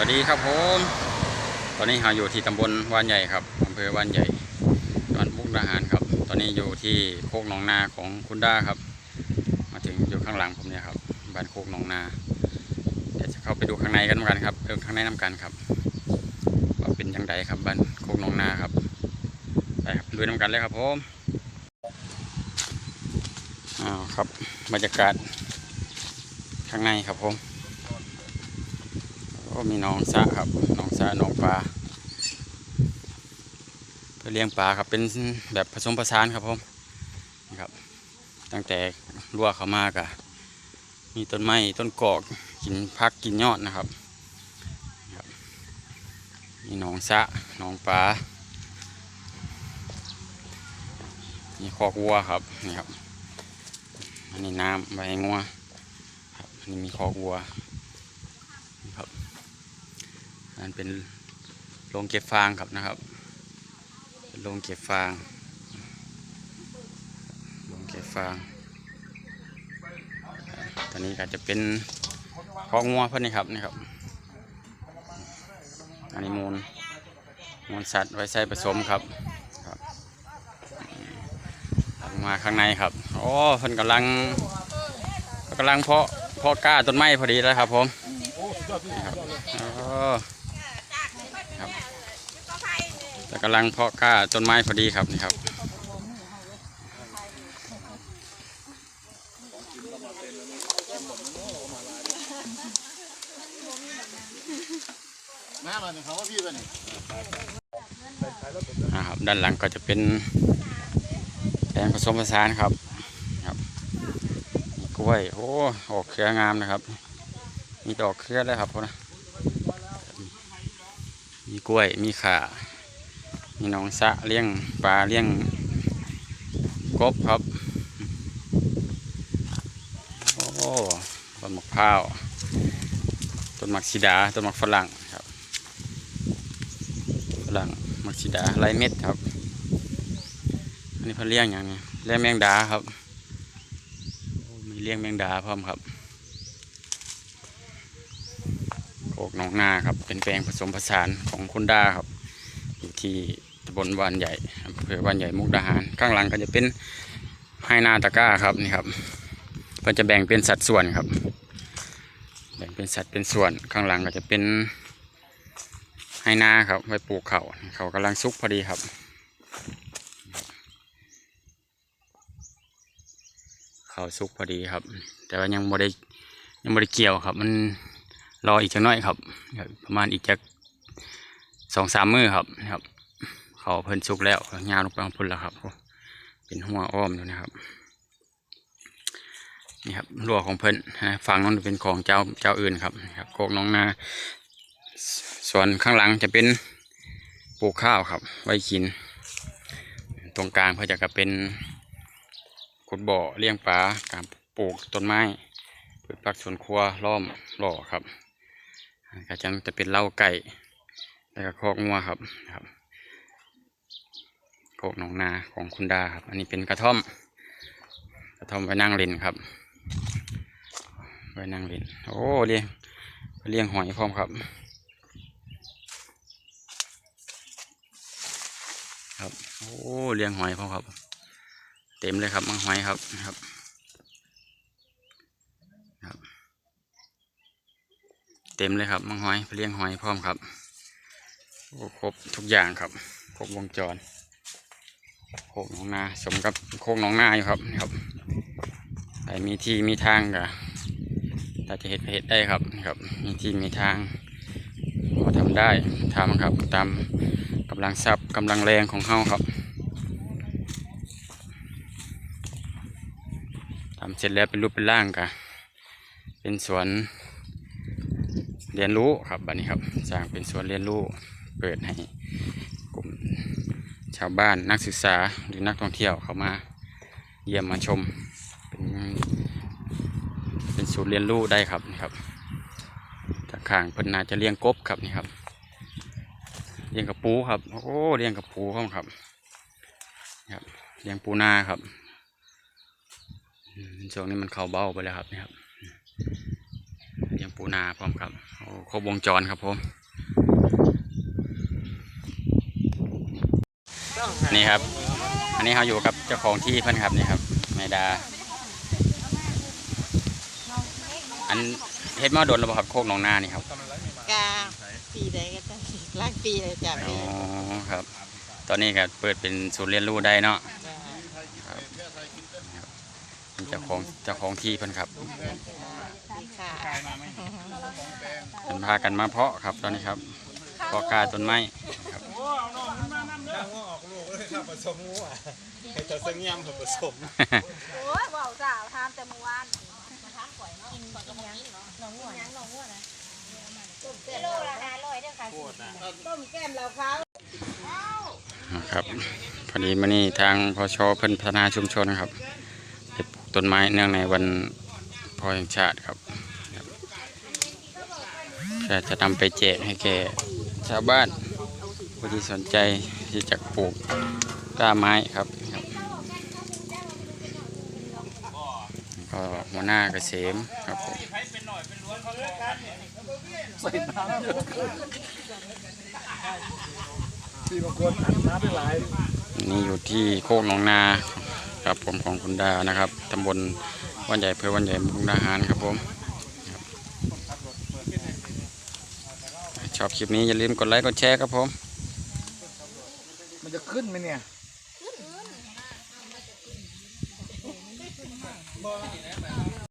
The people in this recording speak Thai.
วัสดีครับผม ตอนนี้เราอยู่ที่ตำบลวานใหญ่ครับอำเภอวานใหญ่จังหวัดมุกดาหารครับ ตอนนี้อยู่ที่โคกหนองนาของคุณด้าครับ มาถึงอยู่ข้างหลังผมเนี่ยครับบ้านโคกหนองนา เดี๋ยวจะเข้าไปดูข้างในกันเหมือนกันครับเดินข้างในน้ำกันครับว่าเป็นยังไงครับบ้านโคกหนองนาครับไปครับดูน้ำกันเลยครับผมอ้าวครับบรรยากาศข้างในครับผม ก็มีน้องสะครับน้องสะน้องปลาเพื่อเลี้ยงปลาครับเป็นแบบผสมผสานครับผมนี่ครับ ตั้งแต่รั่วเข้ามากะมีต้นไม้ต้นกอกกินพักกินยอดนะครับนะครับมีหนองสะหนองปลามีคอกวัวครับนี่ครับอันนี้น้ำใบงัวครับอันนี้มีคอกวัว นั่นเป็นโรงเก็บฟางครับนะครับเป็นโรงเก็บฟางโรงเก็บฟาง ตอนนี้ก็จะเป็นคอกงัวเพื่อนนี่ครับนี่ครับ อันนี้มูลมูลสัตว์ไว้ใส่ผสมครับครับมาข้างในครับโอ้เพิ่นกำลังกำลังเพาะเพาะก้าต้นไม้พอดีแล้วครับผมนี่ครับโอ้ครับ แต่กำลังเพาะก้าต้นไม้พอดีครับนี่ครับมาหน่อยหนึ่งเขาว่าพี่ไปไหนนะครับด้านหลังก็จะเป็นแปลงผสมผสานครับครับมีกล้วยโอ้ออกเครืองามนะครับ มีดอกเครือแล้วครับพวกนะมีกล้วยมีข่า มีหนองสะเลี้ยงปลาเลี้ยงกบครับ โอ้ต้นมะพร้าวต้นมักซีดาต้นมักฝรั่งครับฝรั่งมักซิดาไรเม็ดครับอันนี้เขาเลี้ยงอย่างนี้เลี้ยงแมงดาครับมีเลี้ยงแมงดาพร้อมครับโคกหนองนาครับเป็นแปลงผสมผสานของคุณดาครับอยู่ที่ บลวานใหญ่อำเภอวานใหญ่มุกดาหาร ข้างหลังก็จะเป็นไฮนาตะก้าครับนี่ครับเพื่อจะแบ่งเป็นสัดส่วนครับ แบ่งเป็นสัดเป็นส่วนข้างหลังก็จะเป็นให้นาครับไว้ปลูกเขาเขากำลังซุกพอดีครับเขาซุกพอดีครับ แต่ว่ายังไม่ได้ยังไม่ได้เกี่ยวครับ มันรออีกจักน่อยครับครับ ประมาณอีกจักสองสามมือครับนะครับ เขาเพิ่นซุกแล้วงานลงไปของพุ่นแล้วครับ เป็นหัวอ้อมอยู่นะครับนี่ครับรั้วของเพิ่นฝั่งนั้นเป็นของเจ้าเจ้าอื่นครับครับโคกน้องนา ส่วนข้างหลังจะเป็นปลูกข้าวครับ ไว้กิน ตรงกลางเพื่อจะก็เป็นขุดบ่อเลี้ยงปลาการปลูกต้นไม้พืชผักสวนครัวล้อมหล่อครับก็จะจะเป็นเล้าไก่แล้วก็คอกงัวครับครับ โคกหนองนาของคุณดาครับ อันนี้เป็นกระท่อม กระท่อมไว้นั่งเล่นครับ ไว้นั่งเล่น โอ้เลี้ยงเลี้ยงหอยพร้อมครับ ครับ โอ้เลี้ยงหอยพร้อมครับ เต็มเลยครับมังหอยครับครับครับเต็มเลยครับมังหอยเลี้ยงหอยพร้อมครับโอ้ครบทุกอย่างครับ ครบวงจร โคกหนองนาสมกับโคกหนองนาอยู่ครับนี่ครับแต่มีที่มีทางกะถ้าจะเห็ดเห็ดได้ครับนี่ครับ มีที่มีทางก็ทำได้ทำครับตามกำลังทรัพย์กำลังแรงของเฮาครับทำเสร็จแล้วเป็นรูปเป็นร่างกะเป็นสวนเรียนรู้ครับบัดนี้ครับสร้างเป็นสวนเรียนรู้เปิดให้ ชาวบ้านนักศึกษาหรือนักท่องเที่ยวเขามาเยี่ยมมาชม เป็นเป็นศูนย์เรียนรู้ได้ครับนี่ครับทางข้างเพิ่นนาจะเลี้ยงกบครับนี่ครับเลี้ยงกับปูครับโอ้เลี้ยงกับปูพร้อมครับครับเลี้ยงปูนาครับช่วงนี้มันเข่าเบ้าไปแล้วครับนี่ครับเลี้ยงปูนาพร้อมครับโอ้ครบวงจรครับผม นี่ครับ อันนี้เขาอยู่กับเจ้าของที่เพิ่นครับนี่ครับแม่ดา อันเฮ็ดมาโดนแล้วบ่ครับโคกหนองนานี่ครับกาปีใดก็จะหลายปีเลยจ้ะอ๋อปีครับ ตอนนี้ก็เปิดเป็นศูนย์เรียนรู้ได้เนาะจ้ะเป็นเจ้าของเจ้าของที่เพิ่นครับดีค่ะเพิ่นพากันมาเพาะครับตอนนี้ครับเพาะกล้าต้นไม้ครับ ข้างว่าออกลูกเลย ครับผสมงูอะให้เจ้าเสงี่ยมผสมโอ้ยว่าวจ้าทานแต่เมื่อวานมาทานก่อยเนาะกินก่อยก็มากินเนาะหนองหัวนะหนองหัวนะกิโลละห้าร้อยเด้อค่ะต้มแก้มเราเขาครับพอดีมานี่ทางพชเพิ่นพัฒนาชุมชนครับได้ปลูกต้นไม้เนื่องในวันพ่อแห่งชาติครับเพื่อจะนำไปแจกให้แก่ชาวบ้านผู้ที่สนใจ ที่จะปลูกกล้าไม้ครับก็หัวหน้าเกษมครับผมที่บางคนน้ำไปหลายนี่อยู่ที่โคกหนองนาครับผมของคุณดานะครับตำบลวันใหญ่เพื่อวันใหญ่มุกดาหารครับผมชอบคลิปนี้อย่าลืมกดไลค์กดแชร์ครับผม จะขึ้นไหมเนี่ย